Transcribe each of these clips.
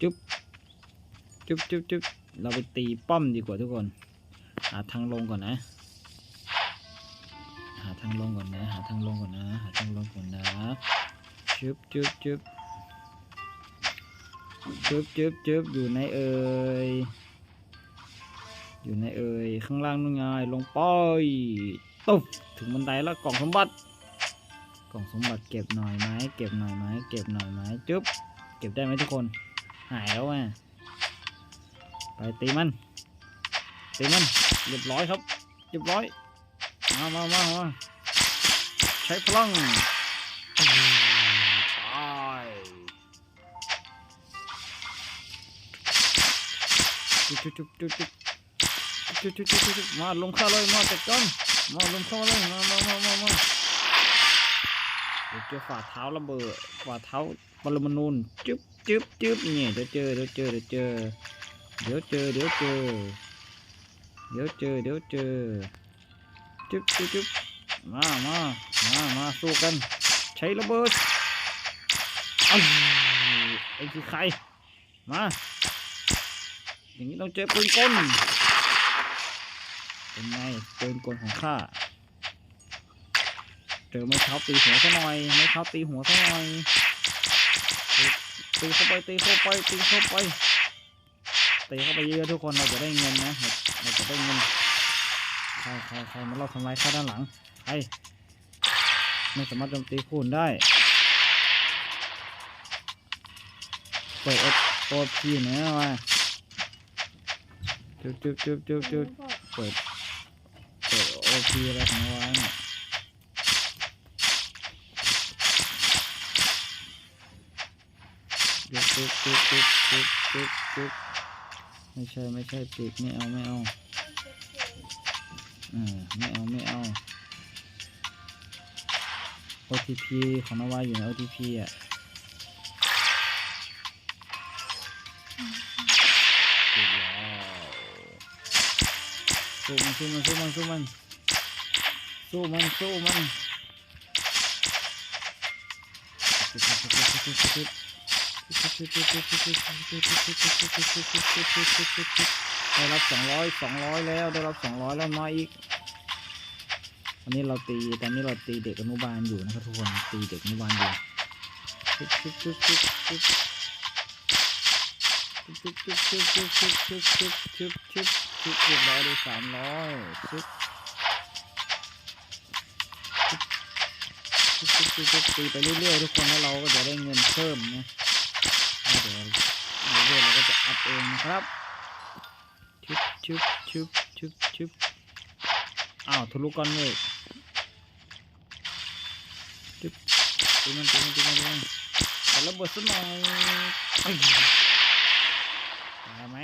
จุ๊บจุ๊บจุ๊บจุ๊บเราไปตีป้อมดีกว่าทุกคน หาทางลงก่อนนะ หาทางลงก่อนนะ หาทางลงก่อนนะ หาทางลงก่อนนะจุ๊บจุ๊บจุ๊บจุ๊บจุ๊บจุ๊บอยู่ในเอ่ยอยู่ในเอ่ยข้างล่างนู่นไงลงไปตุ๊บถึงบันไดแล้วกล่องสมบัติ กล่องสมบัติเก็บหน่อยไหมเก็บหน่อยไหมเก็บหน่อยไหมจุ๊บเก็บได้ไหมทุกคน หายแล้วอะไปตีมันตีมันเรียบร้อยครับเรียบร้อยมามามามาใช้พลังจุ๊บจุ๊บจุ๊บจุ๊บจุ๊บจุ๊บจุ๊บจุ๊บจุ๊บมาลงข้าเลยมาจัดกันมาลงข้าเลยมามามามามาเดี๋ยวเจอฝ่าเท้าระเบิดฝ่าเท้าปรมาณูนจึ๊บ จึ๊บจึ๊บเนี่ยเดี๋ยวเจอเดี๋ยวเจอเดี๋ยวเจอเดี๋ยวเจอเดี๋ยวเจอเดี๋ยวเจอเดี๋ยวเจอจุ๊บจุ๊บจุ๊บมามามามาสู้กัน ใช้ระเบิดอ้ไอ้คือใครมาอย่างนี้ต้องเจอปืนกลเป็นไงปืนกลของข้าเจอไม้เท้าตีหัวซะหน่อยไม้เท้าตีหัวซะหน่อย ตีเข้าไปตีเข้าไปตีเข้าไปตีเข้าไปเยอะทุกคนเราจะได้เงินนะเราจะได้เงินใครใครใครมาเราทำลายข้าด้านหลังใครไม่สามารถโจมตีคุณได้เปิดโอพีหน่ยว่าจุ๊บจุ๊บจุ๊บจุ๊บจุ๊บเปิดเปิดโอพีอะไรของเราเนี่ย จุ๊บจุ๊บจุ๊บจุ๊บจุ๊บจุ๊บไม่ใช่ไม่ใช่ปีกไม่เอาไม่เอาอ่าไม่เอาไม่เอา OTP ของนวาอยู่ใน OTP อะถูกแล้วสู้มันสู้มันสู้มันสู้มันสู้มันสู้มัน ได้รับสองร้อยสองร้อยแล้วได้รับสองร้อยแล้วมาอีกอันนี้เราตีตอนนี้เราตีเด็กอนุบาลอยู่นะครับทุกคนตีเด็กอนุบาลอยู่เรียบร้อยเลยสามร้อยตีไปเรื่อยๆทุกคนแล้วเราก็จะได้เงินเพิ่มนะ ดี๋ยวเรื่อยๆเราก็จะอัพเองนะครับชุบชุบชุบชุบชุบอ้าวทะลุก้อนเมฆชุบตีมันตีมันตีมันตีมันแต่ระเบิดสักหน่อยตายไหม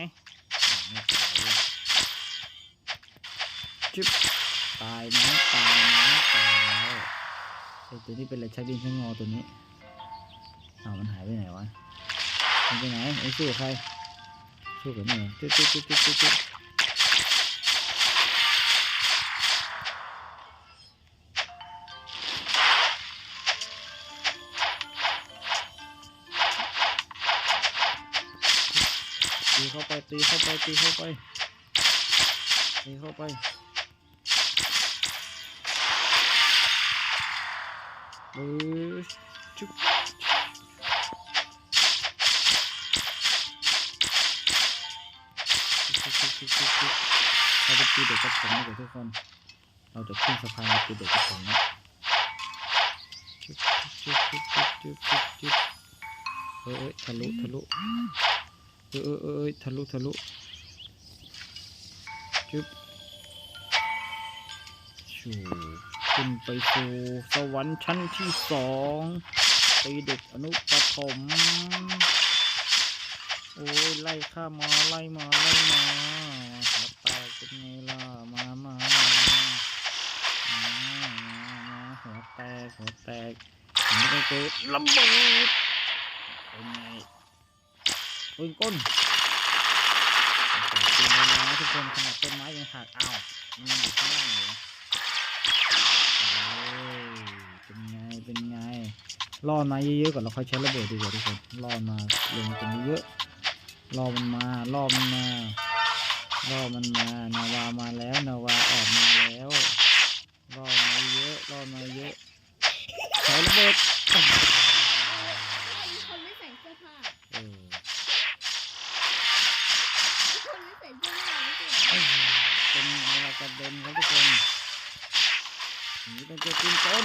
ไม่ตายชุบตายไหมตายไหมตายแล้วตัวนี้เป็นอะไรชักดินชักงอตัวนี้อ้าวมันหายไปไหนวะ มันไปไหนไอ้สู้ใครสู้กับนี่ตึ๊ดตึ๊ดตึ๊ดตึ๊ดตึ๊ดตีเข้าไปตีเข้าไปตีเข้าไปตีเข้าไปเออจุ๊บ เราจะตีเด็กกระผมนะเดี๋ยวทุกคน เราจะขึ้นสะพานมาตีเด็กกระผมนะจุ๊บจุ๊บจุ๊บจุ๊บจุ๊บจุ๊บจุ๊บเอ้ยเอ้ยทะลุทะลุเอ้ยเอ้ยเอ้ยเอ้ยทะลุทะลุจุ๊บชูขึ้นไปสู่สวรรค์ชั้นที่สองตีเด็กอนุปฐมโอ้ยไล่ข้ามาไล่มาไล่มา เป็นไงล่ะ มามามามามาหัวแตกหัวแตกผมไม่ได้เจอระเบิดเป็นไงปืนก้นปืนเลยนะทุกคนขนาดต้นไม้ยังหักอ้าวมันอยู่ข้างล่างอยู่นะโอ้ยเป็นไง เป็นไงรอดมาเยอะๆก่อนเราค่อยใช้ระเบิดดีกว่าทุกคนรอดมาลงตรงนี้เยอะรอมันมารอมันมา รอมันมานาวามาแล้วนาวาออกมาแล้วรอมาเยอะรอมาเยอะใช้ระเบิดใช่มีคนไม่ใส่เสื้อผ้าเออมีคนไม่ใส่เสื้อผ้าไม่ใช่เหรอเอ้ยเป็นอะไรกระเด็นครับทุกคนนี่เป็นเจ้าตีนต้น